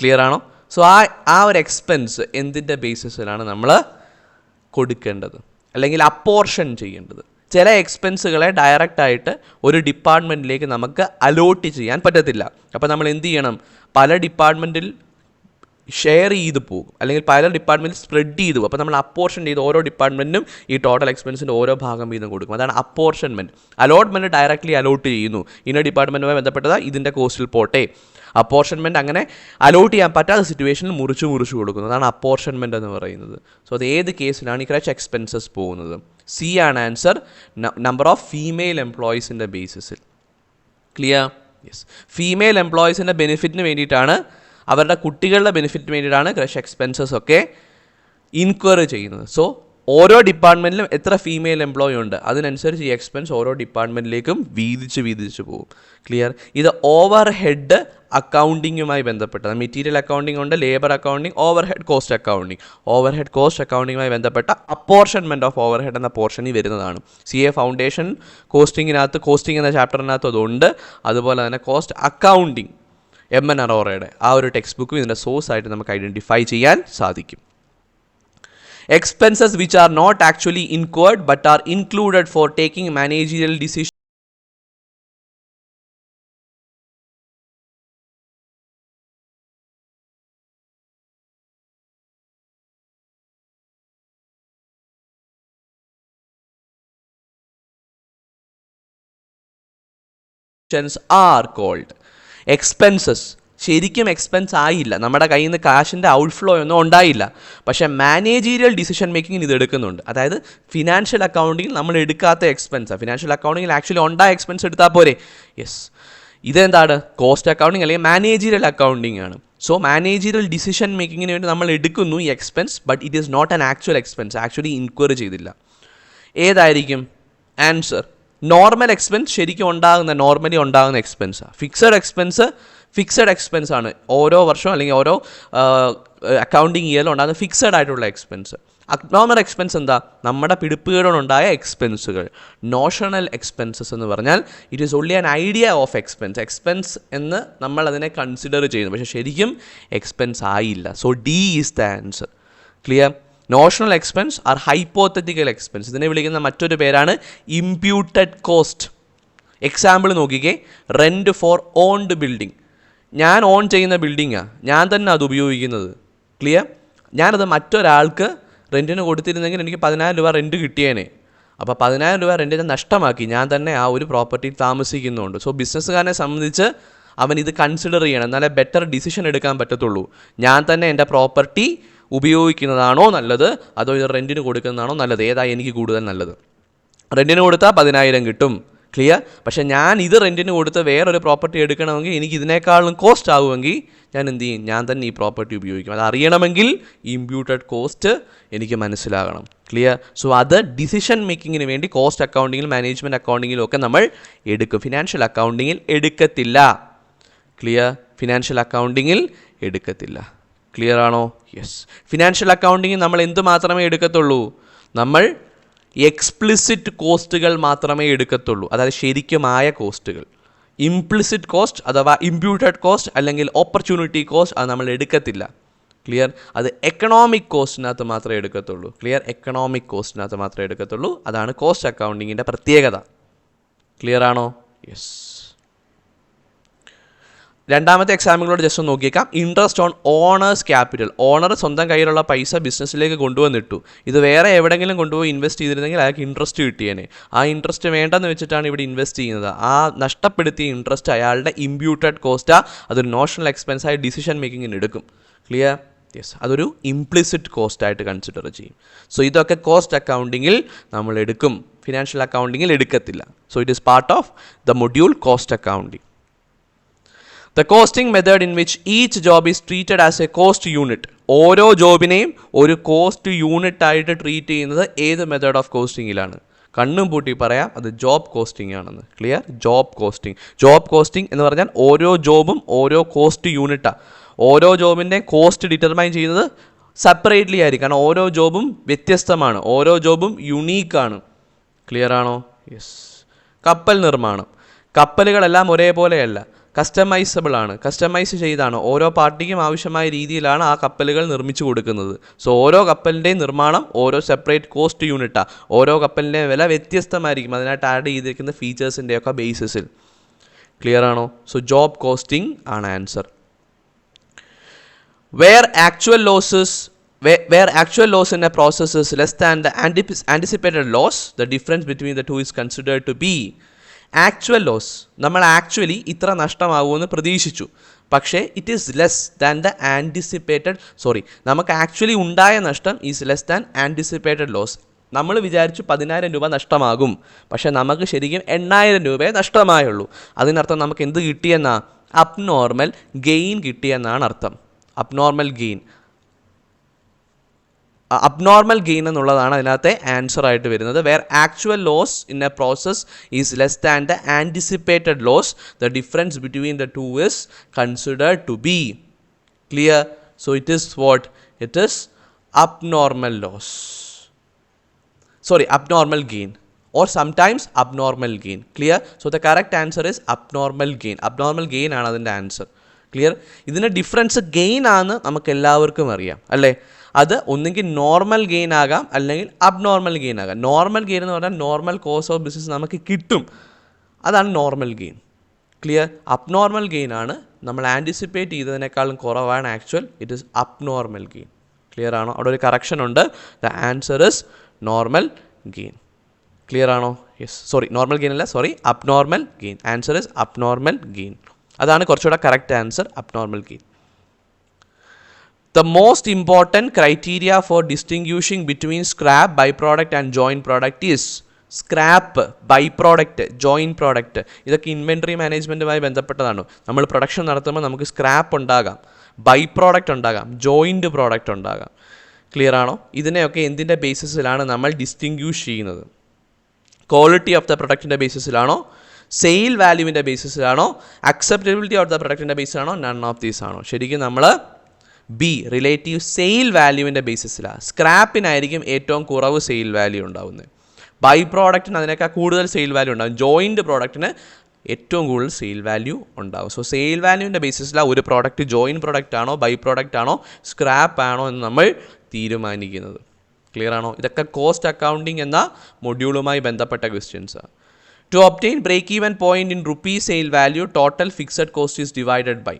ക്ലിയർ ആണോ? സോ ആ ആ ഒരു എക്സ്പെൻസ് എന്തിന്റെ ബേസിസിലാണ് നമ്മൾ കൊടുക്കേണ്ടത്? അല്ലെങ്കിൽ അപ്പോർഷൻ ചെയ്യേണ്ടത്? ചില എക്സ്പെൻസുകളെ ഡയറക്റ്റായിട്ട് ഒരു ഡിപ്പാർട്ട്മെന്റിലേക്ക് നമുക്ക് അലോട്ട് ചെയ്യാൻ പറ്റത്തില്ല. അപ്പോൾ നമ്മൾ എന്ത് ചെയ്യണം? പല ഡിപ്പാർട്ട്മെന്റിൽ ഷെയർ ചെയ്ത് പോകും. അല്ലെങ്കിൽ പല ഡിപ്പാർട്ട്മെന്റ് സ്പ്രെഡ് ചെയ്ത് പോകും. അപ്പോൾ നമ്മൾ അപ്പോർഷൻ ചെയ്ത് ഓരോ ഡിപ്പാർട്ട്മെന്റിനും ഈ ടോട്ടൽ എക്സ്പെൻസിന്റെ ഓരോ ഭാഗം വീതം കൊടുക്കും. അതാണ് അപ്പോർഷൻമെന്റ് അലോട്ട്മെന്റ് ഡയറക്റ്റ്ലി അലോട്ട് ചെയ്യുന്നു. ഇന്ന ഡിപ്പാർട്ട്മെന്റുമായി ബന്ധപ്പെട്ടത് ഇതിന്റെ കോസ്റ്റിൽ പോട്ടെ. അപ്പോർഷൻമെന്റ് അങ്ങനെ അലോട്ട് ചെയ്യാൻ പറ്റാത്ത സിറ്റുവേഷനിൽ മുറിച്ച് മുറിച്ച് കൊടുക്കുന്നു. അതാണ് അപ്പോർഷൻമെന്റ് എന്ന് പറയുന്നത്. സോ അത് ഏത് കേസിലാണ് ഈ ക്രച്ച് എക്സ്പെൻസസ് പോകുന്നത്? സി ആണ് ആൻസർ നമ്പർ ഓഫ് ഫീമെയിൽ എംപ്ലോയീസിന്റെ ബേസിസിൽ ക്ലിയർ യെസ് ഫീമെയിൽ എംപ്ലോയീസിന്റെ ബെനിഫിറ്റിന് വേണ്ടിയിട്ടാണ് അവരുടെ കുട്ടികളുടെ ബെനിഫിറ്റ് വേണ്ടിയിട്ടാണ് ക്രഷ് എക്സ്പെൻസസ് ഒക്കെ ഇൻക്വയറി ചെയ്യുന്നത്. സോ ഓരോ ഡിപ്പാർട്ട്മെന്റിലും എത്ര ഫീമെയിൽ എംപ്ലോയി ഉണ്ട് അതിനനുസരിച്ച് ഈ എക്സ്പെൻസ് ഓരോ ഡിപ്പാർട്ട്മെന്റിലേക്കും വീതിച്ച് വീതിച്ച് പോകും. ക്ലിയർ ഇത് ഓവർ ഹെഡ് അക്കൗണ്ടിങ്ങുമായി ബന്ധപ്പെട്ട മെറ്റീരിയൽ അക്കൗണ്ടിംഗ് ഉണ്ട് labour accounting overhead cost accounting overhead cost അക്കൗണ്ടിങ്ങുമായി ബന്ധപ്പെട്ട അപ്പോർഷൻമെന്റ് ഓഫ് ഓവർ ഹെഡ് എന്ന പോർഷനിൽ വരുന്നതാണ്. സി എ ഫൗണ്ടേഷൻ കോസ്റ്റിങ്ങിനകത്ത് കോസ്റ്റിംഗ് എന്ന ചാപ്റ്ററിനകത്ത് അതുണ്ട്. അതുപോലെ തന്നെ കോസ്റ്റ് അക്കൗണ്ടിങ് എം എൻ അറോറയുടെ ആ ഒരു ടെക്സ്റ്റ് ബുക്കും ഇതിന്റെ സോഴ്സ് ആയിട്ട് നമുക്ക് ഐഡന്റിഫൈ ചെയ്യാൻ സാധിക്കും. Expenses which are not actually incurred but are included for taking managerial decision are called expenses ശരിക്കും എക്സ്പെൻസ് ആയില്ല. നമ്മുടെ കയ്യിൽ നിന്ന് കാശിന്റെ ഔട്ട്ഫ്ലോ ഒന്നും ഉണ്ടായില്ല. പക്ഷേ മാനേജീരിയൽ ഡിസിഷൻ മേക്കിങ്ങിന് ഇത് എടുക്കുന്നുണ്ട്. അതായത് ഫിനാൻഷ്യൽ അക്കൗണ്ടിങ്ങിൽ നമ്മൾ എടുക്കാത്ത എക്സ്പെൻസാണ് ഫിനാൻഷ്യൽ അക്കൗണ്ടിങ്ങിൽ ആക്ച്വലി ഉണ്ടായ എക്സ്പെൻസ് എടുത്താൽ പോരെ? യെസ് ഇതെന്താണ്? കോസ്റ്റ് അക്കൗണ്ടിങ് അല്ലെങ്കിൽ മാനേജീരിയൽ അക്കൗണ്ടിങ് ആണ്. സോ മാനേജീരിയൽ ഡിസിഷൻ മേക്കിങ്ങിന് വേണ്ടി നമ്മൾ എടുക്കുന്നു ഈ expense but it is not an actual expense actually inquiry ചെയ്തില്ല. ഏതായിരിക്കും? ആൻസർ നോർമൽ എക്സ്പെൻസ് ശരിക്കും ഉണ്ടാകുന്ന നോർമലി ഉണ്ടാകുന്ന എക്സ്പെൻസാണ് ഫിക്സഡ് എക്സ്പെൻസ് ഫിക്സഡ് എക്സ്പെൻസ് ആണ്. ഓരോ വർഷവും അല്ലെങ്കിൽ ഓരോ അക്കൗണ്ടിങ് ഇയറിലും ഉണ്ടാകുന്ന ഫിക്സഡ് ആയിട്ടുള്ള എക്സ്പെൻസ് അക്നോമർ എക്സ്പെൻസ് എന്താ? നമ്മുടെ പിടിപ്പുകളോടുണ്ടായ എക്സ്പെൻസുകൾ നോഷണൽ എക്സ്പെൻസസ് എന്ന് പറഞ്ഞാൽ it is only an idea of expense expense എന്ന് നമ്മൾ അതിനെ കൺസിഡർ ചെയ്യുന്നു. പക്ഷേ ശരിക്കും എക്സ്പെൻസ് ആയില്ല. So D is the answer clear notional expense are hypothetical expense ഇതിനെ വിളിക്കുന്ന മറ്റൊരു പേരാണ് ഇമ്പ്യൂട്ടഡ് കോസ്റ്റ് എക്സാമ്പിൾ നോക്കിക്കേ. റെന്റ് ഫോർ ഓൺഡ് ബിൽഡിംഗ് ഞാൻ ഓൺ ചെയ്യുന്ന ബിൽഡിങ്ങാണ് ഞാൻ തന്നെ അത് ഉപയോഗിക്കുന്നത്. ക്ലിയർ ഞാനത് മറ്റൊരാൾക്ക് റെന്റിന് കൊടുത്തിരുന്നെങ്കിൽ എനിക്ക് പതിനായിരം രൂപ റെന്റ് കിട്ടിയേനെ. അപ്പോൾ പതിനായിരം രൂപ റെന്റ് ഞാൻ നഷ്ടമാക്കി. ഞാൻ തന്നെ ആ ഒരു പ്രോപ്പർട്ടി താമസിക്കുന്നുണ്ട്. സോ ബിസിനസ്സുകാരനെ സംബന്ധിച്ച് അവൻ ഇത് കൺസിഡർ ചെയ്യണം. എന്നാലേ ബെറ്റർ ഡിസിഷൻ എടുക്കാൻ പറ്റത്തുള്ളൂ. ഞാൻ തന്നെ എന്റെ പ്രോപ്പർട്ടി ഉപയോഗിക്കുന്നതാണോ നല്ലത്? അതോ ഇത് റെന്റിന് കൊടുക്കുന്നതാണോ നല്ലത്? ഏതായി എനിക്ക് കൂടുതൽ നല്ലത്? റെന്റിന് കൊടുത്താൽ പതിനായിരം കിട്ടും. ക്ലിയർ പക്ഷേ ഞാൻ ഇത് റെന്റിന് കൊടുത്ത് വേറൊരു പ്രോപ്പർട്ടി എടുക്കണമെങ്കിൽ എനിക്ക് ഇതിനേക്കാളും കോസ്റ്റ് ആവുമെങ്കിൽ ഞാൻ എന്ത് ചെയ്യും? ഞാൻ തന്നെ ഈ പ്രോപ്പർട്ടി ഉപയോഗിക്കും. അത് അറിയണമെങ്കിൽ ഇമ്പ്യൂട്ടഡ് കോസ്റ്റ് എനിക്ക് മനസ്സിലാകണം. ക്ലിയർ സോ അത് ഡിസിഷൻ മേക്കിങ്ങിന് വേണ്ടി കോസ്റ്റ് അക്കൗണ്ടിങ്ങിൽ മാനേജ്മെന്റ് അക്കൗണ്ടിങ്ങിലും ഒക്കെ നമ്മൾ എടുക്കും. ഫിനാൻഷ്യൽ അക്കൗണ്ടിങ്ങിൽ എടുക്കത്തില്ല. ക്ലിയർ ഫിനാൻഷ്യൽ അക്കൗണ്ടിങ്ങിൽ എടുക്കത്തില്ല. ക്ലിയർ ആണോ? യെസ് ഫിനാൻഷ്യൽ അക്കൗണ്ടിങ് നമ്മൾ എന്ത് മാത്രമേ എടുക്കത്തുള്ളൂ? നമ്മൾ എക്സ്പ്ലിസിറ്റ് കോസ്റ്റുകൾ മാത്രമേ എടുക്കത്തുള്ളൂ. അതായത് ശരിക്കുമായ കോസ്റ്റുകൾ ഇംപ്ലിസിറ്റ് കോസ്റ്റ് അഥവാ ഇമ്പ്യൂട്ടഡ് കോസ്റ്റ് അല്ലെങ്കിൽ ഓപ്പർച്യൂണിറ്റി കോസ്റ്റ് അത് നമ്മൾ എടുക്കത്തില്ല. ക്ലിയർ അത് എക്കണോമിക് കോസ്റ്റിനകത്ത് മാത്രമേ എടുക്കത്തുള്ളൂ. ക്ലിയർ എക്കണോമിക് കോസ്റ്റിനകത്ത് മാത്രമേ എടുക്കത്തുള്ളൂ. അതാണ് കോസ്റ്റ് അക്കൗണ്ടിങ്ങിന്റെ പ്രത്യേകത. ക്ലിയർ ആണോ? യെസ് രണ്ടാമത്തെ എക്സാമ്പിളോട് just നോക്കിയേക്കാം. Interest on owner's capital owner സ്വന്തം കയ്യിലുള്ള പൈസ ബിസിനസ്സിലേക്ക് കൊണ്ടുവന്നിട്ടു. ഇത് വേറെ എവിടെയെങ്കിലും കൊണ്ടുപോയി ഇൻവെസ്റ്റ് ചെയ്തിരുന്നെങ്കിൽ അയാൾക്ക് ഇൻട്രസ്റ്റ് കിട്ടിയേനെ. ആ ഇൻട്രസ്റ്റ് വേണ്ടെന്ന് വെച്ചിട്ടാണ് ഇവിടെ ഇൻവെസ്റ്റ് ചെയ്യുന്നത്. ആ നഷ്ടപ്പെടുത്തിയ ഇൻട്രസ്റ്റ് അയാളുടെ ഇമ്പ്യൂട്ടഡ് കോസ്റ്റാ അതൊരു നോഷണൽ എക്സ്പെൻസായി ഡിസിഷൻ മേക്കിങ്ങിന് എടുക്കും. ക്ലിയർ യെസ് അതൊരു ഇംപ്ലിസിറ്റ് കോസ്റ്റ് ആയിട്ട് കൺസിഡർ ചെയ്യും. സോ ഇതൊക്കെ കോസ്റ്റ് അക്കൗണ്ടിങ്ങിൽ നമ്മൾ എടുക്കും. ഫിനാൻഷ്യൽ അക്കൗണ്ടിങ്ങിൽ എടുക്കത്തില്ല. So it is part of the module cost accounting the costing method in which each job is treated as a cost unit ഓരോ ജോബിനെയും ഒരു കോസ്റ്റ് യൂണിറ്റ് ആയിട്ട് ട്രീറ്റ് ചെയ്യുന്നത് ഏത് മെത്തേഡ് ഓഫ് കോസ്റ്റിങ്ങിലാണ് കണ്ണും പൂട്ടി പറയാം അത് ജോബ് കോസ്റ്റിംഗ് ആണെന്ന്. Clear job costing job costing എന്ന് പറഞ്ഞാൽ ഓരോ ജോബും ഓരോ കോസ്റ്റ് യൂണിറ്റാണ് ഓരോ ജോബിന്റെ കോസ്റ്റ് ഡിറ്റർമൈൻ ചെയ്യുന്നത് സെപ്പറേറ്റ്ലി ആയിരിക്കും. കാരണം ഓരോ ജോബും വ്യത്യസ്തമാണ്. ഓരോ ജോബും യുണീക്കാണ് ക്ലിയർ ആണോ? യെസ് കപ്പൽ നിർമ്മാണം. കപ്പലുകളെല്ലാം ഒരേപോലെയല്ല. കസ്റ്റമൈസബിൾ ആണ്. കസ്റ്റമൈസ് ചെയ്താണ്. ഓരോ പാർട്ടിക്കും ആവശ്യമായ രീതിയിലാണ് ആ കപ്പലുകൾ നിർമ്മിച്ചു കൊടുക്കുന്നത്. സോ ഓരോ കപ്പലിന്റെയും നിർമ്മാണം ഓരോ സെപ്പറേറ്റ് കോസ്റ്റ് യൂണിറ്റാണ് ഓരോ കപ്പലിന്റെയും വില വ്യത്യസ്തമായിരിക്കും. അതിനായിട്ട് ആഡ് ചെയ്തിരിക്കുന്ന ഫീച്ചേഴ്സിന്റെയൊക്കെ ബേസിസിൽ ക്ലിയർ ആണോ? സോ ജോബ് കോസ്റ്റിംഗ് ആണ് answer where actual losses where, actual loss in a process is less than the anticipated loss the difference between the two is considered to actual loss നമ്മൾ actually ഇത്ര നഷ്ടമാകുമെന്ന് പ്രതീക്ഷിച്ചു. പക്ഷേ it is less than the anticipated sorry നമുക്ക് actually ഉണ്ടായ നഷ്ടം is less than anticipated loss നമ്മൾ വിചാരിച്ചു പതിനായിരം രൂപ നഷ്ടമാകും. പക്ഷേ നമുക്ക് ശരിക്കും എണ്ണായിരം രൂപയെ നഷ്ടമായുള്ളൂ. അതിനർത്ഥം നമുക്ക് എന്ത് കിട്ടിയെന്നാ? അബ്നോർമൽ ഗെയിൻ കിട്ടിയെന്നാണ് അർത്ഥം. അബ്നോർമൽ ഗെയിൻ അബ്നോർമൽ ഗെയിൻ എന്നുള്ളതാണ് അതിനകത്തെ ആൻസർ ആയിട്ട് വരുന്നത് where actual loss in a process is less than the anticipated loss the difference between the two is considered to be clear so it is what it is abnormal loss sorry abnormal gain. Or sometimes abnormal gain clear so the correct answer is abnormal gain abnormal gain ആണ് അതിന്റെ answer clear ഇതിന്റെ difference gain ആണെന്ന് നമുക്ക് എല്ലാവർക്കും അറിയാം. അല്ലേ? അത് ഒന്നുകിൽ നോർമൽ ഗെയിൻ ആകാം അല്ലെങ്കിൽ അബ്നോർമൽ ഗെയിൻ ആകാം. നോർമൽ ഗെയിൻ എന്ന് പറഞ്ഞാൽ നോർമൽ കോസ് ഓഫ് ബിസിനസ് നമുക്ക് കിട്ടും. അതാണ് normal gain clear abnormal gain ആണ് നമ്മൾ ആന്റിസിപ്പേറ്റ് ചെയ്തതിനേക്കാളും കുറവാണ് actual it is abnormal gain clear ആണോ? അവിടെ ഒരു കറക്ഷൻ ഉണ്ട്. The answer is normal gain clear ആണോ? യെസ് സോറി നോർമൽ ഗെയിൻ അല്ല sorry abnormal gain answer is abnormal gain അതാണ് കുറച്ചുകൂടെ correct answer abnormal gain most important criteria for distinguishing between scrap by product and joint product is scrap by product joint product ഇതൊക്കെ inventory മാനേജ്മെന്റുമായി ബന്ധപ്പെട്ടതാണ്. നമ്മൾ production നടത്തുമ്പോൾ നമുക്ക് scrap ഉണ്ടാകാം by product ഉണ്ടാകാം ജോയിന്റ് പ്രോഡക്റ്റ് ഉണ്ടാകാം. ക്ലിയർ ആണോ? ഇതിനെയൊക്കെ എന്തിന്റെ ബേസിസിലാണ് നമ്മൾ ഡിസ്റ്റിങ്ക്യൂഷ് ചെയ്യുന്നത്? ക്വാളിറ്റി ഓഫ് ദ പ്രൊഡക്റ്റിന്റെ ബേസിസിലാണോ സെയിൽ വാല്യൂവിന്റെ ബേസിസിലാണോ അക്സെപ്റ്റബിലിറ്റി ഓഫ് ദ പ്രൊഡക്റ്റിന്റെ ബേസിലാണോ നൺ ഓഫ് ദീസ് ആണോ? ശരിക്കും നമ്മൾ ബി റിലേറ്റീവ് സെയിൽ വാല്യൂവിന്റെ ബേസിസിലാണ് സ്ക്രാപ്പിനായിരിക്കും ഏറ്റവും കുറവ് സെയിൽ വാല്യൂ ഉണ്ടാവുന്നത്. ബൈ പ്രോഡക്റ്റിന് അതിനേക്കാൾ കൂടുതൽ സെയിൽ വാല്യൂ ഉണ്ടാകും ജോയിന്റ് പ്രോഡക്റ്റിന് ഏറ്റവും കൂടുതൽ സെയിൽ വാല്യൂ ഉണ്ടാവും. സോ സെയിൽ വാല്യൂവിന്റെ ബേസിസിലാണ് ഒരു പ്രോഡക്റ്റ് ജോയിൻ പ്രോഡക്റ്റ് ആണോ ബൈ പ്രോഡക്റ്റ് ആണോ സ്ക്രാപ്പ് ആണോ എന്ന് നമ്മൾ തീരുമാനിക്കുന്നത്. ക്ലിയർ ആണോ? ഇതൊക്കെ കോസ്റ്റ് അക്കൗണ്ടിങ് എന്ന മൊഡ്യൂളുമായി ബന്ധപ്പെട്ട ക്വസ്റ്റ്യൻസാണ് to obtain break even point in rupees sale value total fixed cost is divided by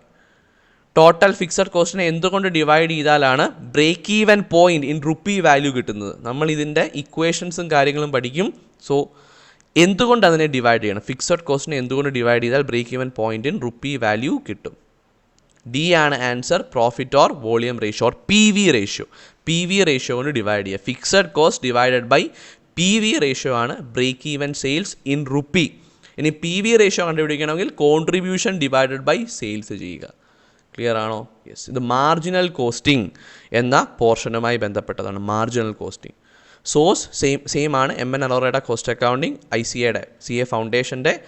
total fixed കോസ്റ്റിനെ എന്തുകൊണ്ട് ഡിവൈഡ് ചെയ്താലാണ് break even point in rupee value കിട്ടുന്നത്. നമ്മൾ ഇതിന്റെ ഇക്വേഷൻസും കാര്യങ്ങളും പഠിക്കും. സോ എന്തുകൊണ്ട് അതിനെ ഡിവൈഡ് ചെയ്യണം? ഫിക്സഡ് കോസ്റ്റിനെ എന്തുകൊണ്ട് ഡിവൈഡ് ചെയ്താൽ break even point in rupee value കിട്ടും? ഡി ആണ് answer profit or volume ratio or P V ratio P V ratio കൊണ്ട് ഡിവൈഡ് ചെയ്യുക. Fixed cost divided by P V ratio ആണ് break even sales in rupee ഇനി P V ratio കണ്ടുപിടിക്കണമെങ്കിൽ contribution divided by sales ചെയ്യുക. Clear ആണോ? Yes ഇത് marginal costing എന്ന പോർഷനുമായി ബന്ധപ്പെട്ടതാണ്. Marginal costing source same same ആണ് എം എൻ അലോറയുടെ കോസ്റ്റ് അക്കൗണ്ടിങ് ഐ സി എയുടെ സി എ ഫൗണ്ടേഷന്റെ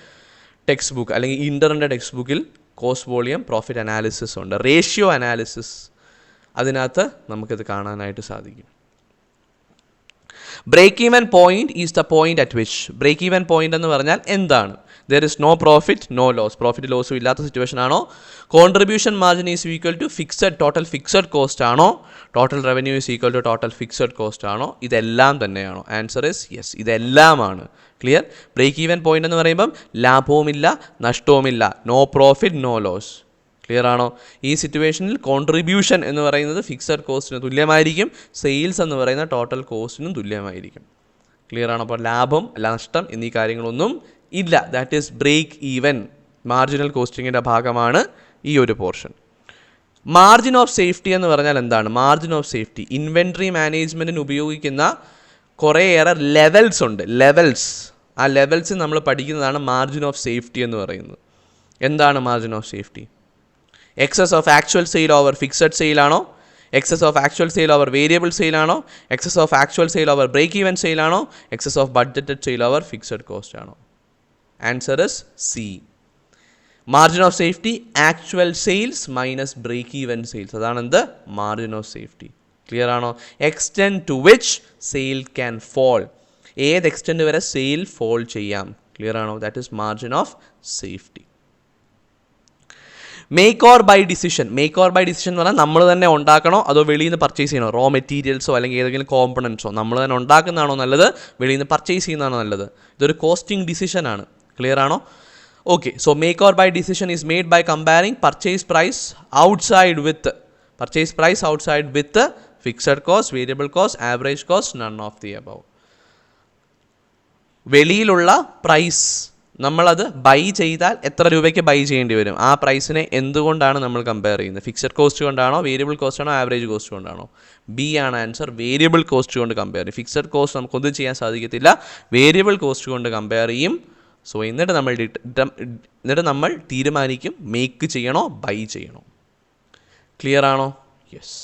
ടെക്സ്റ്റ് ബുക്ക് അല്ലെങ്കിൽ ഇന്ററിന്റെ ടെക്സ്റ്റ് ബുക്കിൽ കോസ്റ്റ് വോളിയം പ്രോഫിറ്റ് അനാലിസിസ് ഉണ്ട്. റേഷ്യോ അനാലിസിസ് അതിനകത്ത് നമുക്കിത് കാണാനായിട്ട് സാധിക്കും. Break even point is the point at which break even point എന്ന് പറഞ്ഞാൽ എന്താണ്? There is no profit no loss profit ലോസും ഇല്ലാത്ത സിറ്റുവേഷൻ ആണോ? Contribution margin is equal to fixed total fixed cost ആണോ? Total revenue is equal to total fixed cost ആണോ? ഇതെല്ലാം തന്നെയാണോ? Answer is yes ഇതെല്ലാമാണ്. ക്ലിയർ ബ്രേക്ക് ഈവൻ പോയിന്റ് എന്ന് പറയുമ്പം ലാഭവുമില്ല നഷ്ടവുമില്ല. No profit no loss clear ആണോ? ഈ സിറ്റുവേഷനിൽ കോൺട്രിബ്യൂഷൻ എന്ന് പറയുന്നത് ഫിക്സഡ് കോസ്റ്റിന് തുല്യമായിരിക്കും സെയിൽസ് എന്ന് പറയുന്ന ടോട്ടൽ കോസ്റ്റിനും തുല്യമായിരിക്കും. ക്ലിയർ ആണോ? അപ്പോൾ ലാഭം നഷ്ടം എന്നീ കാര്യങ്ങളൊന്നും ഇല്ല. That is break even marginal കോസ്റ്റിങ്ങിന്റെ ഭാഗമാണ് ഈ ഒരു പോർഷൻ മാർജിൻ ഓഫ് സേഫ്റ്റി എന്ന് പറഞ്ഞാൽ എന്താണ്? മാർജിൻ ഓഫ് സേഫ്റ്റി ഇൻവെൻട്രി മാനേജ്മെന്റിന് ഉപയോഗിക്കുന്ന കുറേയേറെ ലെവൽസ് ഉണ്ട്. ലെവൽസ് ആ ലെവൽസ് നമ്മൾ പഠിക്കുന്നതാണ് മാർജിൻ ഓഫ് സേഫ്റ്റി എന്ന് പറയുന്നത്. എന്താണ് margin of safety excess of actual sale over fixed സെയിലാണോ excess of actual sale over variable സെയിലാണോ excess of actual sale over break even സെയിലാണോ excess of budgeted sale over fixed cost ആണോ? Answer is C margin of safety actual sales minus break even sales അതാണ് എന്ത് margin of safety clear ആണോ? Extend to which sale can fall ഏത് extend വരെ sale fall ചെയ്യാം? Clear ആണോ? That is margin of safety make or buy decision make or buy decision എന്ന് പറഞ്ഞാൽ നമ്മൾ തന്നെ ഉണ്ടാക്കണോ അതോ വെളിയിൽ നിന്ന് പർച്ചേസ് ചെയ്യണോ? റോ മെറ്റീരിയൽസോ അല്ലെങ്കിൽ ഏതെങ്കിലും കോമ്പണൻസോ നമ്മൾ തന്നെ ഉണ്ടാക്കുന്നതാണോ നല്ലത്? വെളിയിൽ നിന്ന് പർച്ചേസ് ചെയ്യുന്നതാണോ നല്ലത്? ഇതൊരു കോസ്റ്റിംഗ് ഡിസിഷനാണ് ക്ലിയർ ആണോ? Okay so make or buy decision is made by comparing purchase price outside with purchase price outside with fixed cost variable cost average cost none of the above വെളിയിലുള്ള price നമ്മളത് buy ചെയ്താൽ എത്ര രൂപയ്ക്ക് by ചെയ്യേണ്ടി വരും? ആ പ്രൈസിനെ എന്തുകൊണ്ടാണ് നമ്മൾ compare ചെയ്യുന്നത്? ഫിക്സഡ് കോസ്റ്റ് കൊണ്ടാണോ വേരിയബിൾ കോസ്റ്റ് ആണോ ആവറേജ് കോസ്റ്റ് കൊണ്ടാണോ? ബി ആണ് ആൻസർ വേരിയബിൾ കോസ്റ്റ് കൊണ്ട് കമ്പയർ ചെയ്യും. ഫിക്സഡ് കോസ്റ്റ് നമുക്കൊന്നും ചെയ്യാൻ സാധിക്കത്തില്ല. വേരിയബിൾ കോസ്റ്റ് കൊണ്ട് കമ്പയർ ചെയ്യും. സോ എന്നിട്ട് നമ്മൾ എന്നിട്ട് നമ്മൾ തീരുമാനിക്കും മേക്ക് ചെയ്യണോ ബൈ ചെയ്യണോ. ക്ലിയർ ആണോ? Yes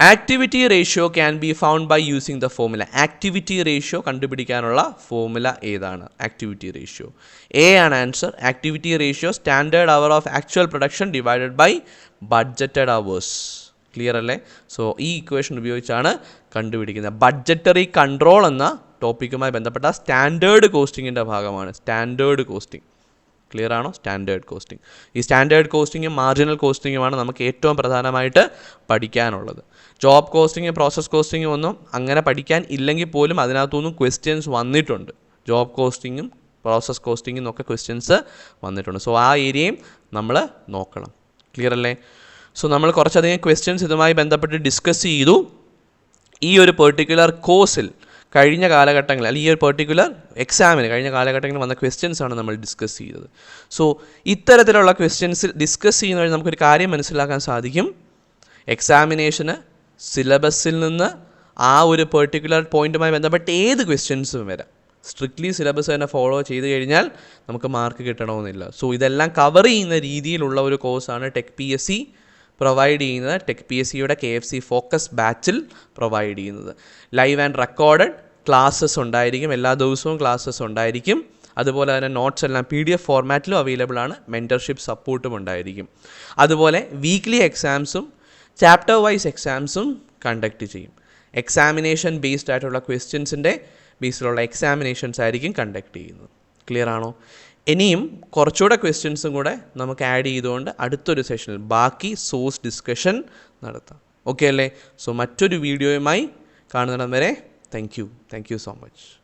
activity ratio can be found by using the formula activity ratio കണ്ടുപിടിക്കാനുള്ള ഫോമുല ഏതാണ്? ആക്ടിവിറ്റി റേഷ്യോ എ ആണ് answer activity ratio standard hour of actual production divided by budgeted hours clear അല്ലേ? So ഈ equation ഉപയോഗിച്ചാണ് കണ്ടുപിടിക്കുന്നത്. Budgetary control എന്ന ടോപ്പിക്കുമായി ബന്ധപ്പെട്ട standard കോസ്റ്റിങ്ങിന്റെ ഭാഗമാണ്. സ്റ്റാൻഡേർഡ് കോസ്റ്റിംഗ് ക്ലിയർ ആണോ? സ്റ്റാൻഡേർഡ് കോസ്റ്റിംഗ് ഈ സ്റ്റാൻഡേർഡ് കോസ്റ്റിങ്ങും മാർജിനൽ കോസ്റ്റിങ്ങുമാണ് നമുക്ക് ഏറ്റവും പ്രധാനമായിട്ട് പഠിക്കാനുള്ളത്. ജോബ് കോസ്റ്റിംഗ് പ്രോസസ് കോസ്റ്റിങ്ങും ഒന്നും അങ്ങനെ പഠിക്കാൻ ഇല്ലെങ്കിൽ പോലും അതിനകത്തുനിന്നും ക്വസ്റ്റ്യൻസ് വന്നിട്ടുണ്ട്. ജോബ് കോസ്റ്റിങ്ങും പ്രോസസ് കോസ്റ്റിങ്ങും എന്നൊക്കെ ക്വസ്റ്റ്യൻസ് വന്നിട്ടുണ്ട്. സോ ആ ഏരിയയും നമ്മൾ നോക്കണം. ക്ലിയർ അല്ലേ? സോ നമ്മൾ കുറച്ചധികം ക്വസ്റ്റ്യൻസ് ഇതുമായി ബന്ധപ്പെട്ട് ഡിസ്കസ് ചെയ്തു. ഈ ഒരു പെർട്ടിക്കുലർ കോഴ്സിൽ കഴിഞ്ഞ കാലഘട്ടങ്ങളിൽ അല്ലെങ്കിൽ ഈ ഒരു പെർട്ടിക്കുലർ എക്സാമിന് കഴിഞ്ഞ കാലഘട്ടങ്ങളിൽ വന്ന ക്വസ്റ്റ്യൻസ് ആണ് നമ്മൾ ഡിസ്കസ് ചെയ്തത്. സോ ഇത്തരത്തിലുള്ള ക്വസ്റ്റ്യൻസ് ഡിസ്കസ് ചെയ്യുന്ന വഴി നമുക്കൊരു കാര്യം മനസ്സിലാക്കാൻ സാധിക്കും. എക്സാമിനേഷന് സിലബസിൽ നിന്ന് ആ ഒരു പെർട്ടിക്കുലർ പോയിന്റുമായി ബന്ധപ്പെട്ട് ഏത് ക്വസ്റ്റ്യൻസും വരാം. സ്ട്രിക്ട്ലി സിലബസ് തന്നെ ഫോളോ ചെയ്ത് കഴിഞ്ഞാൽ നമുക്ക് മാർക്ക് കിട്ടണമെന്നില്ല. സോ ഇതെല്ലാം കവർ ചെയ്യുന്ന രീതിയിലുള്ള ഒരു കോഴ്സാണ് tech P S C provide ചെയ്യുന്നത് ടെക് പി എസ് സിയുടെ കെ എഫ് സി ഫോക്കസ് ബാച്ചിൽ പ്രൊവൈഡ് ചെയ്യുന്നത്. ലൈവ് ആൻഡ് റെക്കോർഡഡ് ക്ലാസ്സസ് ഉണ്ടായിരിക്കും. എല്ലാ ദിവസവും ക്ലാസ്സസ് ഉണ്ടായിരിക്കും. അതുപോലെ തന്നെ നോട്ട്സ് എല്ലാം പി ഡി എഫ് ഫോർമാറ്റിലും അവൈലബിൾ ആണ്. മെന്റർഷിപ്പ് സപ്പോർട്ടും ഉണ്ടായിരിക്കും. അതുപോലെ വീക്ക്ലി എക്സാംസും ചാപ്റ്റർ വൈസ് എക്സാംസും കണ്ടക്ട് ചെയ്യും. എക്സാമിനേഷൻ ബേസ്ഡ് ആയിട്ടുള്ള ക്വസ്റ്റ്യൻസിന്റെ ബേസിലുള്ള എക്സാമിനേഷൻസ് ആയിരിക്കും കണ്ടക്ട് ചെയ്യുന്നത്. ക്ലിയർ ആണോ? ഇനിയും കുറച്ചുകൂടെ ക്വസ്റ്റ്യൻസും കൂടെ നമുക്ക് ആഡ് ചെയ്തുകൊണ്ട് അടുത്തൊരു സെഷനിൽ ബാക്കി സോഴ്സ് ഡിസ്കഷൻ നടത്താം. ഓക്കെ അല്ലേ? സോ മറ്റൊരു വീഡിയോയുമായി കാണുന്നിടം വരെ thank you thank you so much